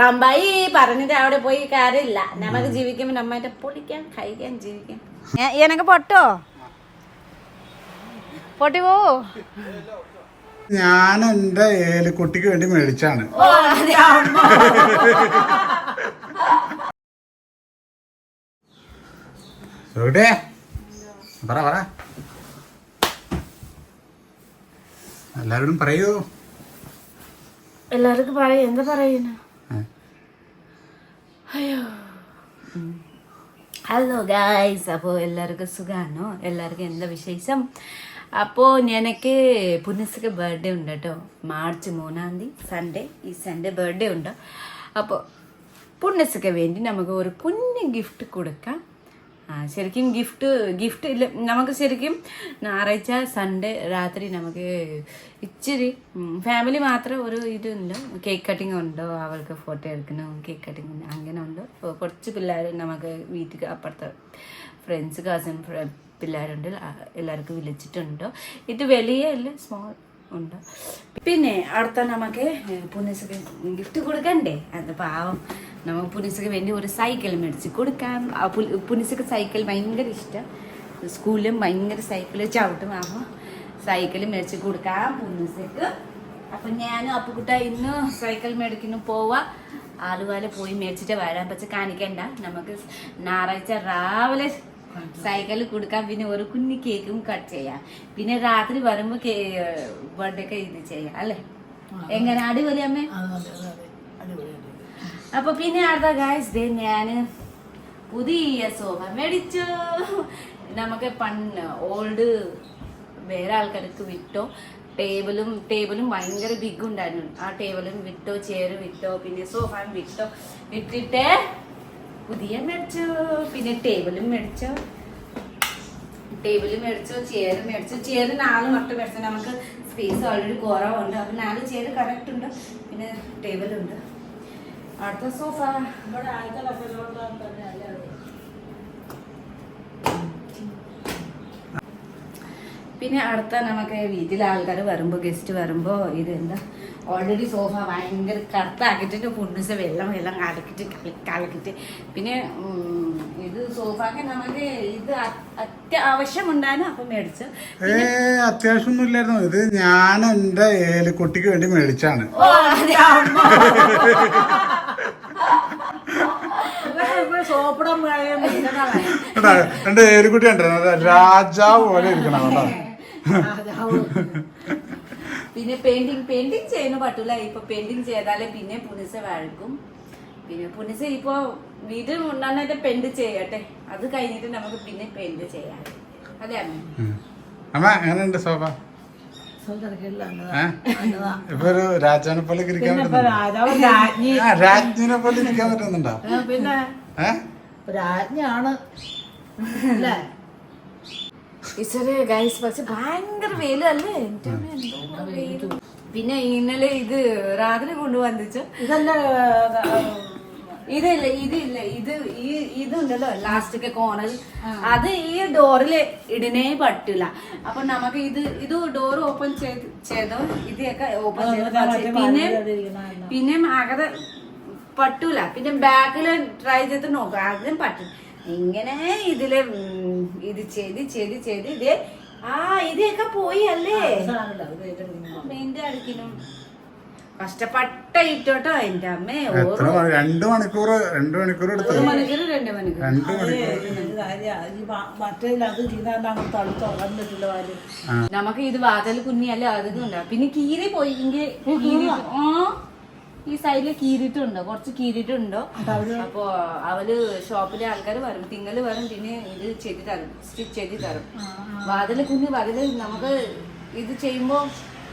തമ്പായി പറഞ്ഞിട്ട് അവിടെ പോയി കാര്യമില്ല. നമുക്ക് ജീവിക്കുമ്പോൾ നമ്മുടെ പൊളിക്കാൻ കഴിക്കാൻ ജീവിക്കാൻ എനക്ക് പൊട്ടോ? പൊട്ടി പോ ഞാൻ എന്റെ ഏലിക്കുട്ടിക്ക് വേണ്ടി മേടിച്ചാണ്. പറ പറ. എല്ലാവരോടും പറയൂ. എല്ലാവർക്കും പറയും എന്താ പറയുന്നു. അയ്യോ. ഹലോ ഗായ്സ് അപ്പോൾ എല്ലാവർക്കും സുഖമാണോ എല്ലാവർക്കും എന്താ വിശേഷം? അപ്പോൾ എനിക്ക് പുനസ്സക്ക് ബർത്ത്ഡേ ഉണ്ട് കേട്ടോ. മാർച്ച് മൂന്നാം തീയതി സൺഡേ ഈ സൺഡേ ബർത്ത്ഡേ ഉണ്ട്. അപ്പോൾ പുണ്ണസ്ക്ക് വേണ്ടി നമുക്ക് ഒരു കുഞ്ഞ് ഗിഫ്റ്റ് കൊടുക്കാം. ശരിക്കും ഗിഫ്റ്റ് ഗിഫ്റ്റ് ഇല്ല നമുക്ക് ശരിക്കും ഞായറാഴ്ച സൺഡേ രാത്രി നമുക്ക് ഇച്ചിരി ഫാമിലി മാത്രം ഒരു ഇതുണ്ട്. കേക്ക് കട്ടിംഗ് ഉണ്ടോ അവൾക്ക് ഫോട്ടോ എടുക്കണം കേക്ക് കട്ടിംഗ് അങ്ങനെ ഉണ്ട്. കുറച്ച് പിള്ളേർ നമുക്ക് വീട്ടിൽ അപ്പുറത്തെ ഫ്രണ്ട്സ് കസിൻ പിള്ളേരുണ്ട് എല്ലാവർക്കും വിളിച്ചിട്ടുണ്ട്. ഇത് വലിയ അല്ല സ്മോൾ ഉണ്ട്. പിന്നെ അടുത്ത നമുക്ക് പുനീസക്ക് ഗിഫ്റ്റ് കൊടുക്കണ്ടേ? അത് പാവം. നമുക്ക് പുനീസക്ക് വേണ്ടി ഒരു സൈക്കിൾ മേടിച്ച് കൊടുക്കാം. പുനീസക്ക് സൈക്കിൾ ഭയങ്കര ഇഷ്ടം. സ്കൂളിലും ഭയങ്കര സൈക്കിൾ ചവിട്ടും. അപ്പോൾ സൈക്കിൾ മേടിച്ച് കൊടുക്കാം പുനീസക്ക് അപ്പം ഞാനും അപ്പുക്കുട്ട ഇന്ന് സൈക്കിൾ മേടിക്കുന്നു പോവാ. ആലുവാല പോയി മേടിച്ചിട്ട് വരാൻ പക്ഷെ കാണിക്കണ്ട. നമുക്ക് ഞായറാഴ്ച രാവിലെ സൈക്കിൾ കൊടുക്കാം പിന്നെ ഒരു കുഞ്ഞു കേക്കും കട്ട് ചെയ്യാം. പിന്നെ രാത്രി വരുമ്പോ ബർത്ത്ഡേ ഒക്കെ ഇത് ചെയ്യാം അല്ലേ? എങ്ങനെ? അടിപൊളി അമ്മേ. അപ്പൊ പിന്നെ അടുത്ത ഗായ്സ് ഡേ ഞാൻ പുതിയ സോഫ മേടിച്ചു. നമുക്ക് പണ്ട് ഓൾഡ് വേറെ ആൾക്കാർക്ക് വിട്ടോ ടേബിളും ടേബിളും ഭയങ്കര ബിഗ് ഉണ്ടായിരുന്നു. ആ ടേബിളും വിട്ടോ ചെയറും വിട്ടോ പിന്നെ സോഫയും വിട്ടോ വിട്ടിട്ട് പുതിയ മേടിച്ചു പിന്നെ ടേബിളും മേടിച്ചു. ടേബിൾ മേടിച്ചു ചെയർ മേടിച്ചു. ചെയർ നാല് മട്ട് മേടിച്ചു. നമുക്ക് സ്പേസ് ഓൾറെഡി കുറവുണ്ട്. അപ്പൊ നാല് ചെയർ കറക്റ്റ് ഉണ്ട്. പിന്നെ ടേബിളുണ്ട് അടുത്ത സോഫ പിന്നെ അടുത്ത നമുക്ക് വീട്ടിലെ ആൾക്കാർ വരുമ്പോൾ ഗസ്റ്റ് വരുമ്പോൾ ഇത് എന്താ ഓൾറെഡി സോഫ ഭയങ്കര കറുത്താക്കിയിട്ട് പുണ്ണിച്ച വെള്ളം വെള്ളം കലക്കിട്ട് കലക്കിട്ട് പിന്നെ ഇത് സോഫാക്ക് നമുക്ക് ഇത് അത്യാവശ്യം അത്യാവശ്യമുണ്ടായിരുന്നു അപ്പം മേടിച്ചു. ഏ അത്യാവശ്യമൊന്നും ഇല്ലായിരുന്നു. ഇത് ഞാൻ എന്റെ ഏലിക്കുട്ടിക്ക് വേണ്ടി മേടിച്ചാണ്. എന്റെ ഏലിക്കുട്ടി ഉണ്ടായിരുന്നു രാജാവ് പോലെ ഇരിക്കണം കേട്ടോ. പിന്നെ പെയിന്റിങ് പെയിന്റിങ് ചെയ്യുന്ന പറ്റൂല. ഇപ്പൊ പെയിന്റിങ് ചെയ്താലേ പിന്നെ പുനിസ വഴക്കും. പിന്നെ പുനിസ ഇപ്പോ വീട്ടിൽ നന്നായിട്ട് പെയിന്റ് ചെയ്യട്ടെ. അത് കഴിഞ്ഞിട്ട് നമുക്ക് പിന്നെ പെയിന്റ് ചെയ്യാം. അതെ അമ്മ? ഇപ്പൊ ഒരു രാജാവിനെ പോലെ ഇരിക്കാൻ പറ്റുന്നുണ്ടോ? രാജാവ് രാജ്ഞി. ആ രാജ്ഞിനെ പോലെ ഇരിക്കാൻ പറ്റുന്നുണ്ടോ? പിന്നെ രാജ്ഞിയാണ് അല്ലേ? ഗൈസ് പക്ഷെ ഭയങ്കര വെയിലല്ലേ? വെയിൽ. പിന്നെ ഇന്നലെ ഇത് രാത്രി കൊണ്ടുവന്നിച്ചു ഇതല്ല ഇതില്ല ഇതില്ല ഇത് ഈ ഇതുണ്ടല്ലോ ലാസ്റ്റ് കോണൽ അത് ഈ ഡോറിൽ ഇടനേ പറ്റില്ല അപ്പൊ നമുക്ക് ഇത് ഇത് ഡോർ ഓപ്പൺ ചെയ്ത് ചെയ്തോ ഇതൊക്കെ ഓപ്പൺ ചെയ്ത് പിന്നെ പിന്നെ അകത്ത് പറ്റൂല. പിന്നെ ബാക്കിൽ ട്രൈ ചെയ്ത് നോക്കാം അതും പറ്റും. ഇങ്ങനെ ഇതിൽ ഇത് ചെയ്ത് ചെയ്ത് ചെയ്ത് ഇത് ആ ഇതൊക്കെ പോയി അല്ലേ? എന്റെ അടുക്കിനും. കഷ്ടപ്പെട്ട ഇട്ടോട്ടോ എന്റെ അമ്മേ രണ്ടു രണ്ട് മണിക്കൂർ രണ്ടു മണിക്കൂർ എടുത്തു മണിക്കൂർ രണ്ട് മണിക്കൂർ രണ്ട് മണിക്കൂർ നമുക്ക് ഇത് വാതൽ കുഞ്ഞിയല്ലേ അതൊന്നും ഉണ്ടാവും. പിന്നെ കീറി പോയി ഇങ്ങ കീറിയിട്ട് ആ ഈ സൈഡിൽ കീറിയിട്ടുണ്ടോ? കുറച്ച് കീറിയിട്ടുണ്ടോ? അപ്പൊ അവർ ഷോപ്പിലെ ആൾക്കാർ വരും. തിങ്ങൽ വരും പിന്നെ ഇത് ചെയ്ത് തരും. സ്റ്റിച്ച് ചെയ്ത് തരും. വാതിൽ കുഞ്ഞ് വാതിൽ നമുക്ക് ഇത് ചെയ്യുമ്പോ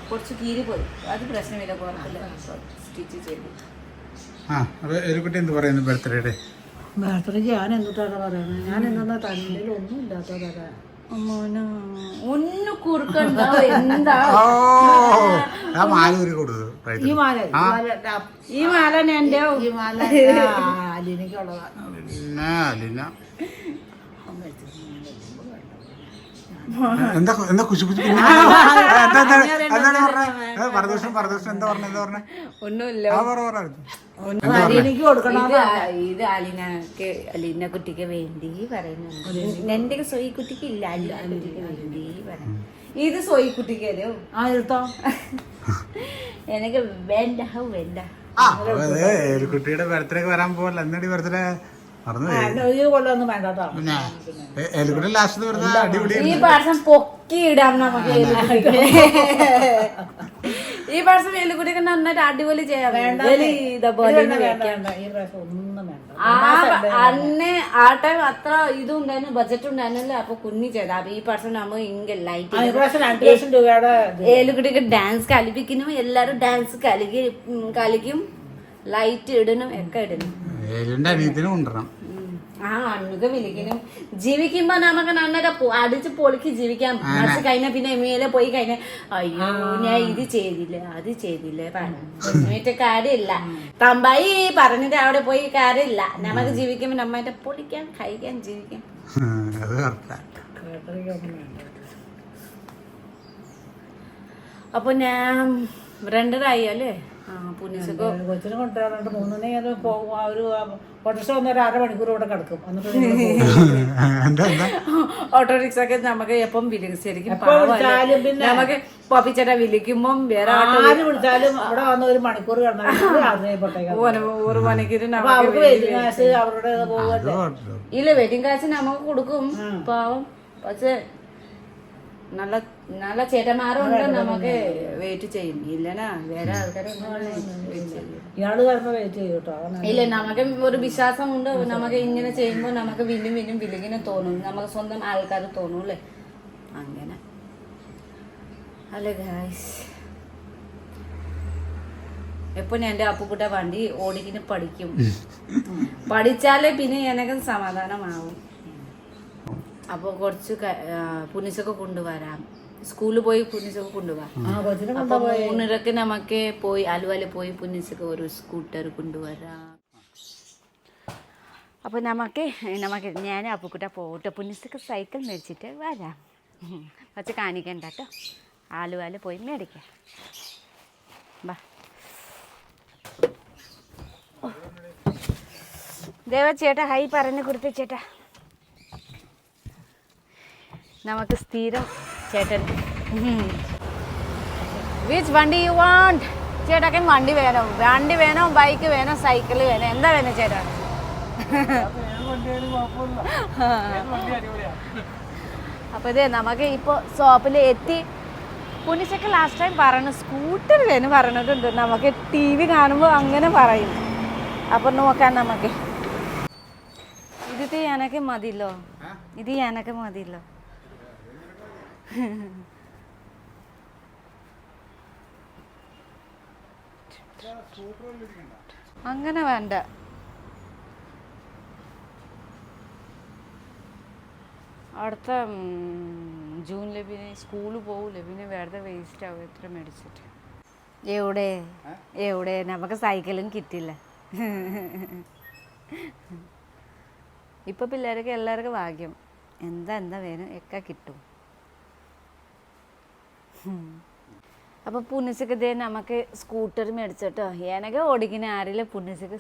കുറച്ച് കീറി പോയി. അത് പ്രശ്നമില്ല കുഴപ്പമില്ല. സ്റ്റിച്ച് ചെയ്ത്. ആ അപ്പൊ എലിക്കുട്ടി എന്ത് പറയുന്നു ബർത്ത്ഡേയുടെ? ബർത്ത്ഡേക്ക് ഞാൻ എന്തുട്ടാണ് പറയുന്നത് ഞാൻ എന്താ തന്നിൽ ഒന്നും ഇല്ലാത്തതാ ഒന്ന് കുറുക്കണ്ടോ എന്താ? ഓ ആ മാലൂരി കൊടുത്തു ഈ മാല ഈ ആ. മാല ദാ, ഈ മാല എന്റെ ഈ മാല അലിനിക്കുള്ളതാണ് പിന്നെ അലിന. എന്താ എന്താ കുശു കുശു പരദോഷം പരദോഷം എന്താ പറഞ്ഞ എന്താ പറഞ്ഞ ഒന്നുമില്ല ആ പറ പറ എനിക്ക് കൊടുക്കണം ഇത് അലിനക്ക് അലിന കുട്ടിക്ക് വേണ്ടി പറയുന്നുണ്ട് എന്റെ സോയി കുട്ടിക്ക് ഇല്ല അലിക്ക് കുട്ടിക്ക് വേണ്ടി പറയുന്നു ഇത് സോയി കുട്ടിക്ക് എടുത്തോ എനിക്ക് വേണ്ട വേണ്ട കുട്ടിയുടെ ബർത്ത്ഡേ വരാൻ പോകല്ല എന്നടി ബർത്ത്ഡേ മറന്നു പോയി. എന്നെ ഈ കൊല്ലമൊന്നും വേണ്ട കേട്ടോ. പിന്നെ എ- എലിക്കുട്ടി ലാസ്റ്റ് വരുന്ന അടിപൊളി ഈ പാർസം പൊക്കി ഇടാം നമുക്ക് എലിക്കുട്ടിക്ക്. ഈ പാർസം എലിക്കുട്ടിക്ക് നന്നായിട്ട് അടിപൊളി ചെയ്യാം. വേണ്ട ഇതേപോലെ വേണ്ട വേണ്ട വേണ്ട. ഈ പ്രാവശ്യം ഒന്നും വേണ്ട. ആ അന്ന് ആ ടൈം അത്ര ഇതും ഉണ്ടായിരുന്നു ബജറ്റ് ഉണ്ടായിരുന്നല്ലോ. അപ്പൊ കുഞ്ഞി ചെയ്ത. അപ്പൊ ഈ പാർസം നമ്മ ഇങ്ങ ലൈറ്റ്. ഏലുകുട്ടിക്ക് ഡാൻസ് കളിപ്പിക്കണം എല്ലാരും ഡാൻസ് കളിക്കും കളിക്കും. ലൈറ്റ് ഇടണം ഒക്കെ ഇടണം. എലിന്റെ അനിയത്തിനും കൊണ്ടുവരണം. ഉം. ആ അണ്ണുക്ക് വിളിക്കണം ജീവിക്കുമ്പോ നമുക്ക് നന്നൊക്കെ അടിച്ച് പൊളിക്ക് ജീവിക്കാൻ മനസ്സ് കഴിഞ്ഞ പിന്നെ എമ്മയിലെ പോയി കഴിഞ്ഞ അയ്യോ ഞാൻ ഇത് ചെയ്തില്ല അത് ചെയ്തില്ല. പറഞ്ഞിട്ട് കാര്യമില്ല. തമ്പായി പറഞ്ഞിട്ട് അവിടെ പോയി കാര്യമില്ല. നമുക്ക് ജീവിക്കുമ്പോ നമ്മുടെ പൊളിക്കാൻ കഴിക്കാൻ ജീവിക്കാം. അപ്പൊ ഞാൻ രണ്ടരായി അല്ലേ? കൊച്ചിനെ കൊണ്ടുവരാറുണ്ട് മൂന്നിനെ അത് പോകും ആ ഒരു ഓട്ടോറിക്ഷ വന്ന ഒരു അരമണിക്കൂർ ഇവിടെ കിടക്കും. ഒക്കെ നമുക്ക് എപ്പം വിളിച്ചായിരിക്കും നമുക്ക് പപ്പിച്ചേട്ട വിളിക്കുമ്പം വേറെ ആര് വിളിച്ചാലും അവിടെ വന്ന് ഒരു മണിക്കൂർ ഒരു മണിക്കൂർ അവരുടെ. ഇല്ല വെഡിങ് കാശ് നമുക്ക് കൊടുക്കും. പാവം. പക്ഷെ നല്ല നല്ല ചേട്ടന്മാരുണ്ട് നമുക്ക് വെയിറ്റ് ചെയ്യും. ഇല്ലനാ വേറെ ആൾക്കാരൊന്നും വെയിറ്റ് ചെയ്യും ഇയാൾ വരുമ്പോ വെയിറ്റ് ചെയ്യും കേട്ടോ ഇല്ല നമുക്ക് ഒരു വിശ്വാസം. ഉണ്ട് നമുക്ക് ഇങ്ങനെ ചെയ്യുമ്പോൾ നമുക്ക് വിനും വിനും വിളിങ്ങനെ തോന്നും. നമുക്ക് സ്വന്തം ആൾക്കാർ തോന്നും അല്ലേ? അങ്ങനെ. അല്ലേ ഗായ്സ് എപ്പോ ഞാൻ എന്റെ അപ്പുക്കുട്ട വണ്ടി ഓടിക്കുന്ന പഠിക്കും. പഠിച്ചാലേ പിന്നെ എനക്കും സമാധാനമാവും. അപ്പോൾ കുറച്ച് പുനിസൊക്കെ കൊണ്ടുവരാം. സ്കൂളിൽ പോയി പുനിസൊക്കെ കൊണ്ടുപോവാം ആ കൊച്ചിനെ അപ്പൊ മൂന്നിരക്ക് നമുക്ക് പോയി ആലുവയിൽ പോയി പുനിസൊക്കെ ഒരു സ്കൂട്ടർ കൊണ്ടുവരാം. അപ്പോൾ നമുക്ക് നമുക്ക് ഞാൻ അപ്പുക്കുട്ട പോട്ടെ പുനിസൊക്കെ സൈക്കിൾ മേടിച്ചിട്ട് വരാം. പക്ഷെ കാണിക്കണ്ട കേട്ടോ. ആലുവയിൽ പോയി മേടിക്കാം. ബാ ദേവ ചേട്ടാ ഹൈ പറഞ്ഞു കൊടുത്ത ചേട്ടാ. നമുക്ക് സ്ഥിരം ചേട്ടൻ. വിച്ച് വണ്ടി യു വാണ്ട് ചേട്ടാക്കും വണ്ടി വേണം. വണ്ടി വേണം ബൈക്ക് വേണം സൈക്കിൾ വേണം. എന്താ വേണം ചേട്ടാ? അപ്പോൾ ഇതേ നമുക്ക് ഇപ്പോൾ ഷോപ്പിൽ എത്തി. പുനിച്ചൊക്കെ ലാസ്റ്റ് ടൈം പറഞ്ഞു സ്കൂട്ടർ വേണം പറഞ്ഞിട്ടുണ്ട് നമുക്ക് ടി വി കാണുമ്പോൾ അങ്ങനെ പറയും. അപ്പോൾ നോക്കാം നമുക്ക്. ഇത് എനക്ക് മതിയല്ലോ. ഇത് എനക്ക് മതിയല്ലോ. അങ്ങനെ വേണ്ട. അടുത്ത ജൂൺ പിന്നെ സ്കൂളിൽ പോകില്ല പിന്നെ വെറുതെ വേസ്റ്റ് ആവും. എത്ര മേടിച്ചിട്ട്. എവിടെ? എവിടെ? നമുക്ക് സൈക്കിളും കിട്ടില്ല. ഇപ്പൊ പിള്ളേർക്ക് എല്ലാവർക്കും ഭാഗ്യം. എന്താ എന്താ വേണം? ഒക്കെ കിട്ടും. അപ്പോൾ പുണ്യസക്ക് ദേ നമുക്ക് സ്കൂട്ടർ മേടിച്ചോട്ടോ. എനക്ക് ഓടിക്കുന്ന ആരില്ല പുണ്യസക്ക്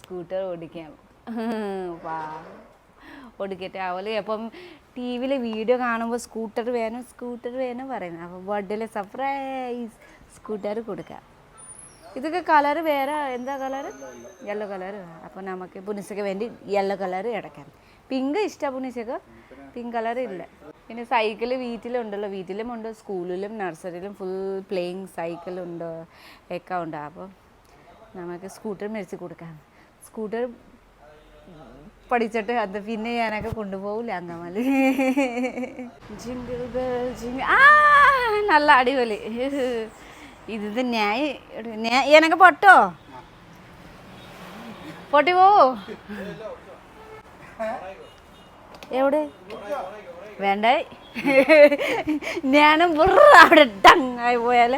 സ്കൂട്ടർ ഓടിക്കാം. വാ. ഓടിക്കട്ടെ അവൾ അപ്പം ടി വിയിൽ വീഡിയോ കാണുമ്പോൾ സ്കൂട്ടർ വേണം സ്കൂട്ടർ വേണം പറയുന്നത്. അപ്പോൾ ബർത്ത്ഡേയിലെ സർപ്രൈസ് സ്കൂട്ടർ കൊടുക്കാം. ഇതൊക്കെ കളർ വേറെ എന്താ കളർ യെല്ലോ കളർ അപ്പോൾ നമുക്ക് പുനസക്ക് വേണ്ടി യെല്ലോ കളർ ഇടയ്ക്കാം പിങ്ക് ഇഷ്ടമാണ് പുനിസക്ക് പിങ്ക് കളർ ഇല്ല. പിന്നെ സൈക്കിൾ വീട്ടിലുണ്ടല്ലോ. വീട്ടിലും ഉണ്ട് സ്കൂളിലും നഴ്സറിയിലും ഫുൾ പ്ലേയിങ് സൈക്കിളുണ്ട് ഒക്കെ ഉണ്ട് അപ്പോൾ നമുക്ക് സ്കൂട്ടർ മേടിച്ച് കൊടുക്കാം. സ്കൂട്ടർ പഠിച്ചിട്ട് അത് പിന്നെ ഞാനൊക്കെ കൊണ്ടുപോകില്ല അങ്കമാലി നല്ല അടിപൊളി. ഇത് ഞാൻ എനക്ക് പൊട്ടോ? പൊട്ടി പോവോ? എവിടെ? വേണ്ടായി ഞാനും അവിടെ ഡങ്ങായി പോയാൽ.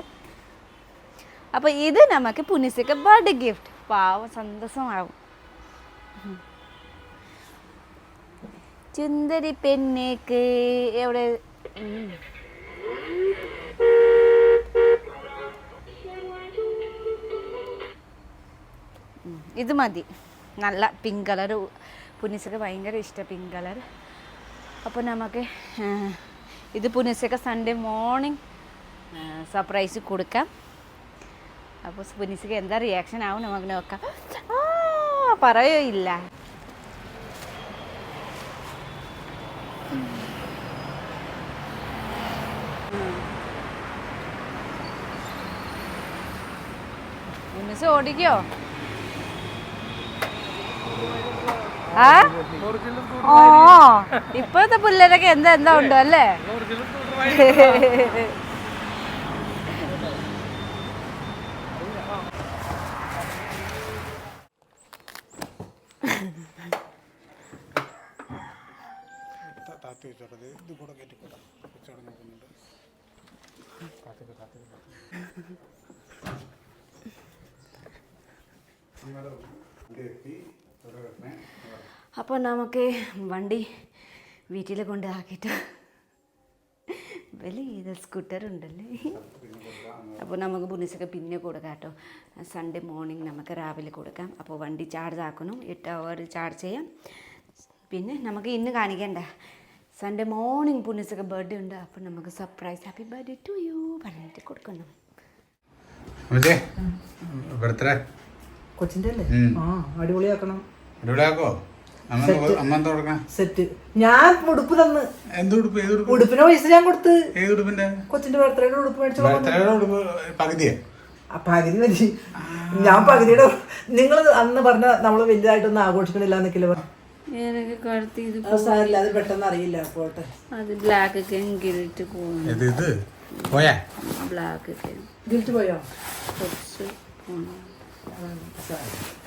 അപ്പൊ ഇത് നമുക്ക് പുനിസക്ക് ബർത്ത്ഡേ ഗിഫ്റ്റ് പാവ സന്തോഷമാവും. ചുന്ദരി പെണ്ണേക്ക് എവിടെ? ഇത് മതി. നല്ല പിങ്ക് കളർ പുനിസക്ക് ഭയങ്കര ഇഷ്ടം പിങ്ക് കളർ അപ്പോൾ നമുക്ക് ഇത് പുനിസക്ക് സൺഡേ മോർണിംഗ് സർപ്രൈസ് കൊടുക്കാം. അപ്പോൾ പുനിസക്ക് എന്താ റിയാക്ഷൻ ആവും നമുക്ക് നോക്കാം. പറയോ ഇല്ല. ഓടിക്കോ? ആ? ഓ ഇപ്പോഴത്തെ പിള്ളേരൊക്കെ എന്താ എന്താ ഉണ്ടോ അല്ലേ? വെച്ചോട്ടത് ഇത് അപ്പോൾ നമുക്ക് വണ്ടി വീട്ടിൽ കൊണ്ടാക്കിയിട്ട് വലിയ സ്കൂട്ടർ ഉണ്ടല്ലേ? അപ്പോൾ നമുക്ക് പുനീസൊക്കെ പിന്നെ കൊടുക്കാം കേട്ടോ. സൺഡേ മോർണിംഗ് നമുക്ക് രാവിലെ കൊടുക്കാം. അപ്പോൾ വണ്ടി ചാർജ് ആക്കണം എട്ട് അവർ ചാർജ് ചെയ്യാം. പിന്നെ നമുക്ക് ഇന്ന് കാണിക്കണ്ട. സൺഡേ മോർണിംഗ് പുനീസൊക്കെ ബർത്ത്ഡേ ഉണ്ട്. അപ്പോൾ നമുക്ക് surprise happy birthday to you പറഞ്ഞിട്ട് കൊടുക്കണം ബർത്ത്ഡേ കൊച്ചിന്റെ അല്ലേ. ആ അടിപൊളിയാക്കണം. കൊടുക്കാൻ സെറ്റ്. ഞാൻ ഉടുപ്പ് തന്ന്. ഉടുപ്പിന് പൈസ ഞാൻ കൊടുത്ത്. കൊച്ചിന്റെ ബർത്ത്ഡേയുടെ ഉടുപ്പ് മേടിച്ചു പകുതി മതി. ഞാൻ പകുതിയുടെ നിങ്ങൾ അന്ന് പറഞ്ഞ നമ്മൾ വലുതായിട്ടൊന്നും ആഘോഷിക്കണില്ല എന്നൊക്കെ സാരില്ല അത് പെട്ടെന്ന് അറിയില്ല പോട്ടെ. അത് ബ്ലാക്ക് ഒക്കെ പോയാ? ബ്ലാക്ക് ഒക്കെ. ഗിൽറ്റ് പോയോ? കുറച്ച്.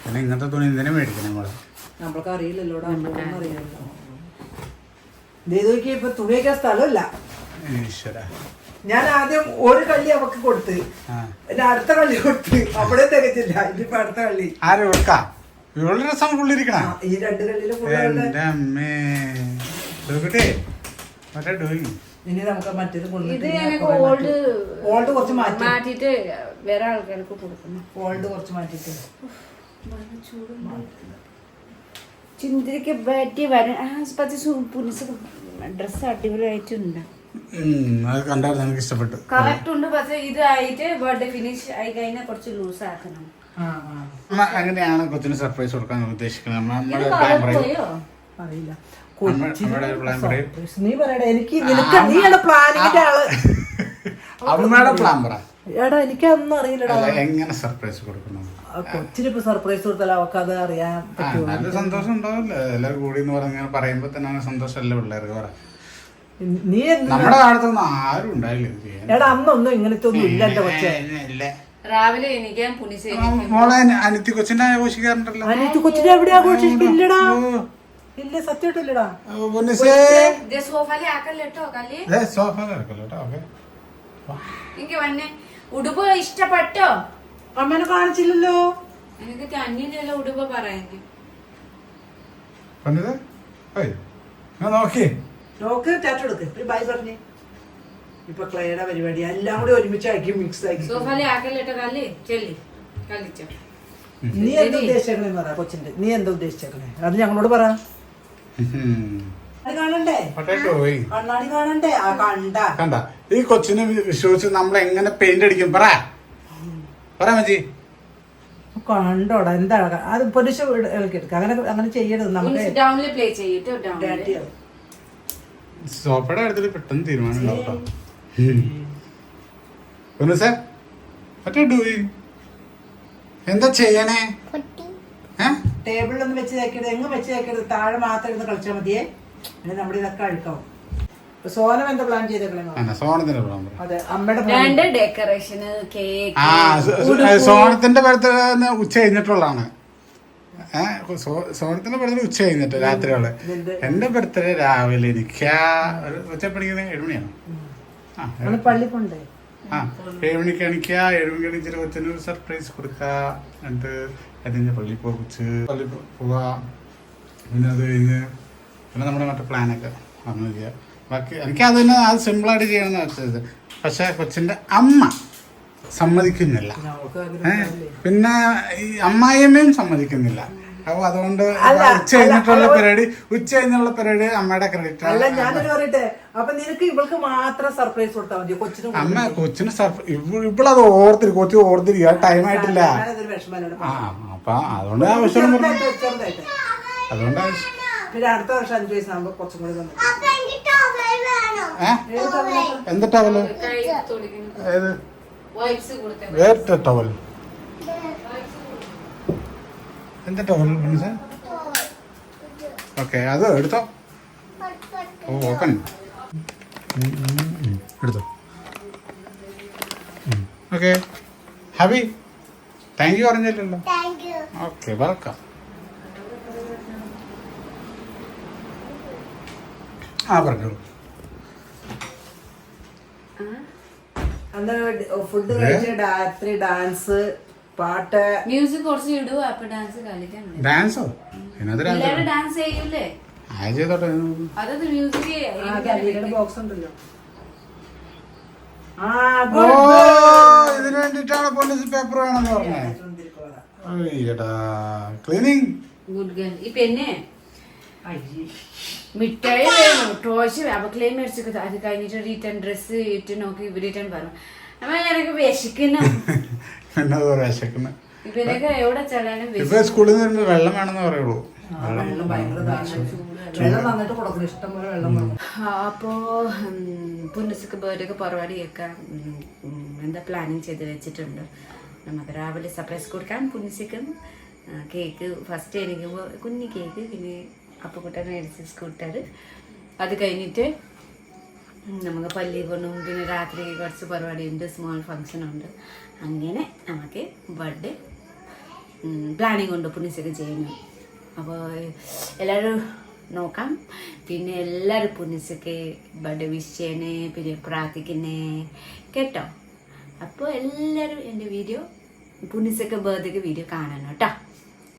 പിന്നെ ഇങ്ങനത്തെ തുണി എന്തിനാ മേടിക്കണം നമ്മൾ നമ്മൾക്ക് അറിയില്ലല്ലോ അറിയില്ലല്ലോ ഇത് നോക്കി ഇപ്പൊ തുണി വയ്ക്കാൻ സ്ഥലമില്ല. ഈശ്വര. ഞാൻ ആദ്യം ഒരു കള്ളി അവക്ക് കൊടുത്ത് പിന്നെ അടുത്ത കള്ളി കൊടുത്ത്. അവിടെ തികച്ചില്ല. ഇനിയിപ്പൊ അടുത്ത കള്ളി ആരും കൊടുക്കാം? ഇവളുടെ രസം കൊള്ളിരിക്കണ ഈ രണ്ട് കള്ളിയിലും മറ്റേ ഡോയിങ് ഇനി നമുക്ക് മറ്റേത് ഓൾഡ് ഓൾഡ് കുറച്ച് മാറ്റി. മാറ്റിയിട്ട് വേറെ ആൾക്കാർക്ക് കൊടുക്കുന്നു. ഓൾഡ് കുറച്ച് മാറ്റിട്ട് ചിന്തിരിക്ക് പറ്റി വരാൻ പുലിസ് ഡ്രസ്സ് അടിപൊളിയായിട്ടുണ്ട്. കണ്ടായിരുന്നു എനിക്ക് ഇഷ്ടപ്പെട്ടു. കറക്റ്റ് ഉണ്ട് പക്ഷേ ഇത് ആയിട്ട് ബർത്ത്ഡേ ഫിനിഷ് ആയി കഴിഞ്ഞാൽ കുറച്ച് ലൂസ് ആക്കണം. അങ്ങനെയാണ് കൊച്ചിന് സർപ്രൈസ് കൊടുക്കാൻ ഉദ്ദേശിക്കുന്നത്. നമ്മുടെ അറിയില്ല. പറയും. നീ പറയടാ എനിക്ക് നിനക്ക് നീയാണ് പ്ലാനിങ്ങിന്റെ ആൾ. അമ്മയുടെ പ്ലാൻ പറ. എടാ എനിക്കതൊന്നും അറിയില്ലടാ. എങ്ങനെ സർപ്രൈസ് കൊടുക്കണം? കൊച്ചിന് ഇപ്പൊ സർപ്രൈസ് കൊടുത്താൽ അവർക്ക് അത് അറിയാൻ പറ്റുമോ? നല്ല സന്തോഷം ഉണ്ടാവില്ല. എല്ലാവരും കൂടി എന്ന് പറഞ്ഞാൽ പറയുമ്പോ തന്നെ സന്തോഷമല്ലേ പിള്ളേർക്ക് പറ. നീ നമ്മുടെ കാലത്തൊന്നും ആരും ഉണ്ടായില്ല എടാ അന്നൊന്നും ഇങ്ങനത്തെ ഒന്നും ഇല്ല എന്റെ കൊച്ചെ. ഇല്ല. രാവിലെ എനിക്ക് ആ, മോളെ അനിത്തി കൊച്ചിനെ ആഘോഷിക്കാറുണ്ടല്ലോ. അനിത്തി കൊച്ചിനെ എവിടെ ആഘോഷിക്കില്ലടാ ഇല്ല സത്യമായിട്ടില്ലടാ. ദേ പൊന്നിസേ. സോഫാലി ആക്കല്ലോ കല്ലി? ദേ, സോഫ കിടക്കല്ലോ കേട്ടോ ഓക്കെ. എനിക്ക് വന്നെ. ഉടുപ്പ് ഇഷ്ടപ്പെട്ടോ? അമ്മേനെ കാണിച്ചില്ലല്ലോ. എനിക്ക് ഉടുപ്പ് പറയുന്നു ഞാൻ നോക്കി. നോക്ക് ടാറ്റ എടുക്ക്. ഒരു ബൈ പറഞ്ഞേ. ഇപ്പൊ ക്ലയുടെ പരിപാടി. എല്ലാം കൂടി ഒരുമിച്ച് ആക്കി മിക്സ് ആക്കി. ആക്കല്ലോ കല്ലി? ചെല്ലി. നീ എന്താ ഉദ്ദേശിച്ചേക്കണേന്ന് പറ കൊച്ചിന്റെ. നീ എന്താ ഉദ്ദേശിച്ചേക്കണേ? അത് ഞങ്ങളോട് പറ. കണ്ട. കണ്ട. ഈ കൊച്ചിനെ വിശ്വസിച്ച് നമ്മൾ എങ്ങനെ പെയിന്റ് അടിക്കും? പറ. പറ മജി. കണ്ടോടാ എന്താ? അത് പൊരിശ എടുക്ക. അങ്ങനെ അങ്ങനെ ചെയ്യരുത് നമുക്ക്. സോഫയുടെ കാര്യത്തിൽ പെട്ടെന്ന് തീരുമാനം ഉണ്ടാവും സാർ മറ്റേ എന്താ ചെയ്യണേ? ഏ? ടേബിളിലൊന്നും വെച്ച് തേക്കരുത് എങ്ങും വെച്ച് തേക്കരുത് താഴെ മാത്രം ഇരുന്ന് കളിച്ചാൽ മതിയേ. പിന്നെ നമ്മുടെ ഇതൊക്കെ അഴുക്കാവും. സോനത്തിന്റെ സോനം എന്താ പ്ലാൻ ചെയ്തേക്കണേ അല്ല സോണത്തിന്റെ പ്ലാൻ അതെ അമ്മയുടെ plan. രണ്ട് ഡെക്കറേഷന് കേക്ക് ആ സോ- സോ- സോണത്തിന്റെ ബർത്ത്ഡേ ഉച്ച കഴിഞ്ഞിട്ടുള്ളതാണ്. സോനത്തിന്റെ സോണത്തിന്റെ ബർത്ത്ഡേ ഉച്ച കഴിഞ്ഞിട്ട് രാത്രിയോടെ? എന്റെ ബർത്ത്ഡേ രാവിലെ എനിക്ക് ഉച്ചപ്പണിക്കുന്ന ഏഴുമണിയാണോ പള്ളി പോണ്ടേ? ആ ഏഴുമണിക്ക് എണിക്കുക ഏഴ് മണിക്ക് എണീച്ചിട്ട് കൊച്ചിന് സർപ്രൈസ് കൊടുക്കുക എന്നിട്ട് അതിന് പള്ളിയിൽ പോകിച്ച് പള്ളി പോവുക പിന്നെ അത് കഴിഞ്ഞ് പിന്നെ നമ്മുടെ മറ്റേ പ്ലാനൊക്കെ വന്നു ചെയ്യുക ബാക്കി എനിക്ക് അത് തന്നെ അത് സിമ്പിളായിട്ട് ചെയ്യണമെന്ന് വെച്ചത്. പക്ഷേ കൊച്ചിന്റെ അമ്മ സമ്മതിക്കുന്നില്ല? പിന്നെ ഈ അമ്മായിയമ്മയും സമ്മതിക്കുന്നില്ല. അപ്പൊ അതുകൊണ്ട് ഉച്ച കഴിഞ്ഞിട്ടുള്ള പരിപാടി ഉച്ച കഴിഞ്ഞുള്ള പരിപാടി അമ്മയുടെ ക്രെഡിറ്റ് അല്ല ഞാനൊരു പറയട്ടെ. അപ്പൊ നിനക്ക് ഇവൾക്ക് മാത്രം സർപ്രൈസ് കൊടുത്താൽ മതി കൊച്ചിനും അമ്മ കൊച്ചിന് സർപ്രൈസ് ഇവ- ഇവളത് ഓർത്തിരി കൊച്ചു ഓർത്തിരി ആ ടൈം ആയിട്ടില്ല. ആ അപ്പൊ അതുകൊണ്ട് ആവശ്യം അതുകൊണ്ട് ആവശ്യം പിന്നെ അടുത്ത വർഷം അഞ്ചു വയസ്സാകുമ്പോ കുറച്ചും കൂടി എന്ത് ടവൽ ഏത്? വൈബ്സ് കൊടുത്തേ വേറെ ടവൽ എന്ത് ടവൽ മനസ്സിലാ ഓക്കെ അത് എടുത്തോ. ഓ ഓപ്പൺ. എടുത്തോ. ഓക്കെ. ഹാപ്പി താങ്ക് യു പറഞ്ഞില്ലല്ലോ. ഓക്കെ വെൽക്കം ആ പറഞ്ഞോളൂ അന്ന് ഫുഡ് കഴിച്ച് രാത്രി ഡാൻസ് പാട്ട് മ്യൂസിക് കുറച്ച് ഇടൂ അപ്പൊ ഡാൻസ് കളിക്കാൻ ഡാൻസോ ഡാൻസ് ചെയ്യൂലേ ആ ചെയ്തോട്ടെ? അതത് മ്യൂസിക് ബോക്സ് ഉണ്ടല്ലോ. ആ ഓ. ഇതിന് വേണ്ടിട്ടാണ് പോലീസ് പേപ്പർ വേണമെന്ന് പറഞ്ഞേ. ചുണ്ടിരിക്കുവാ. ക്ലീനിങ് ഗുഡ് ഗേൾ ഈ അയ്യേ. മിഠായി വേണം? ടോശ് അപ്പൊ ക്ലെയിം മേടിച്ചു അത് കഴിഞ്ഞിട്ട് റിട്ടേൺ ഡ്രസ്സ് ഇട്ട് നോക്കി റിട്ടേൺ പറഞ്ഞു. അമ്മ എനിക്ക് വിശക്കുന്നു. പിന്നെ അത് വിശക്കുന്ന എവിടെ ചെല്ലാനും ഇപ്പൊ സ്കൂളിൽ നിന്ന് വെള്ളം വേണമെന്ന് പറയുള്ളൂ. അപ്പോ പുനസ്ക്ക് ബർത്ത്ഡേക്ക് പരിപാടിയൊക്കെ എന്താ പ്ലാനിങ് ചെയ്ത് വെച്ചിട്ടുണ്ട്. നമുക്ക് രാവിലെ സർപ്രൈസ് കൊടുക്കാൻ പുനസിക്കും കേക്ക് ഫസ്റ്റ് എനിക്ക് കുഞ്ഞി കേക്ക് പിന്നെ അപ്പക്കുട്ടൻ അടിച്ച് സ്കൂട്ടർ അത് കഴിഞ്ഞിട്ട് നമുക്ക് പള്ളി പോകണം പിന്നെ രാത്രി കുറച്ച് പരിപാടിയുണ്ട് സ്മോൾ ഫങ്ഷൻ ഉണ്ട്. അങ്ങനെ നമുക്ക് ബർത്ത്ഡേ പ്ലാനിങ് ഉണ്ട് പുണ്യസൊക്കെ ചെയ്യുന്നു. അപ്പോൾ എല്ലാവരും നോക്കാം. പിന്നെ എല്ലാവരും പുണ്യസൊക്കെ ബർത്ത്ഡേ വിഷ് ചെയ്യണേ പിന്നെ പ്രാർത്ഥിക്കുന്നേ കേട്ടോ? അപ്പോൾ എല്ലാവരും എന്റെ വീഡിയോ പുണ്യസൊക്കെ ബർത്ത്ഡേക്ക് വീഡിയോ കാണണം കേട്ടോ.